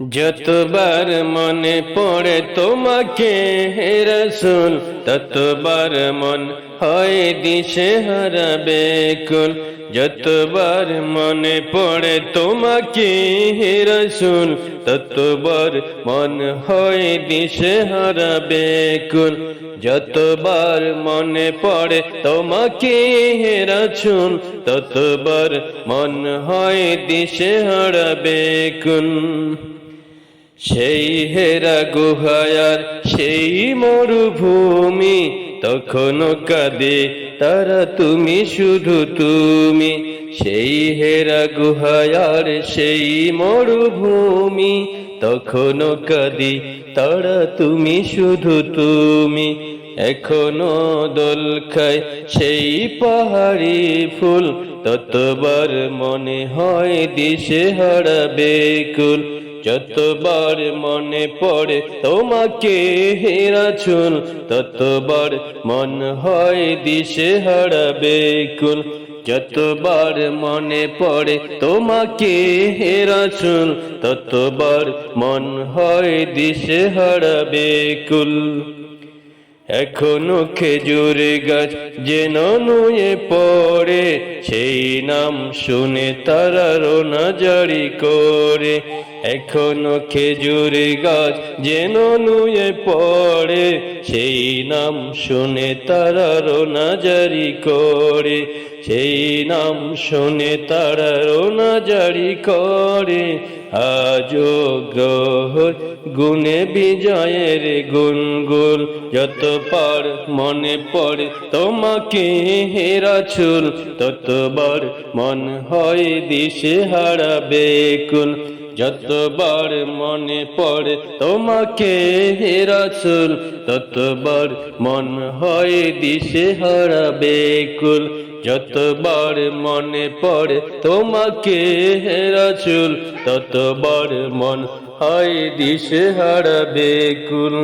যতবার মনে পড়ে তোমাকে রসুল, ততবার মন হয় দিশে হারাবে কুল। যতবার মনে পড়ে তোমাকে রসুল, ততবার মন হয় দিশে হারাবে কুল। যতবার মনে পড়ে তোমাকে রসুল, ততবার মন হয় দিশে হারাবে কুল। সেই হেরা গুহায়ার, সেই মরুভূমি, তখনও কাঁদে তারা, তুমি শুধু তুমি। সেই হেরা গুহায়ার, সেই মরুভূমি, তখনও কাঁদি তারা, তুমি শুধু তুমি। এখনও দোল খায় সেই পাহাড়ি ফুল, ততবার মনে হয় দিশে হারাবে কুল যতবার মনে পড়ে তোমাকে হেরা চুল, ততবার মন হয় দিশে হারাবে কুল। যতবার মনে পড়ে তোমাকে হেরা চুল, ততবার মন হয় দিশে হারাবে কুল। এখনও খেজুর গাছ যেন নুয়ে পড়ে, সেই নাম শুনে তারা রোনা জারি করে। এখনও খেজুর গাছ যেন নুয়ে পড়ে, সেই নাম শুনে তারা রোনা জারি করে। সেই নাম শুনে তারা রোনা জারি করে। আজো গ্রহ গুণে বিজয়ের গুনগুল যত পার মনে পড়ে তোমাকে হেরা চুল, ততবার মন হয় দিশে হারাবে কুল যতবার মনে পড়ে তোমাকে হেরা চুল, ততবার মন হয় দিশে হারাবে কুল যতবার মনে পড়ে তোমাকে হেরাচুল ততবার মন হয় দিশে হারাবে কুল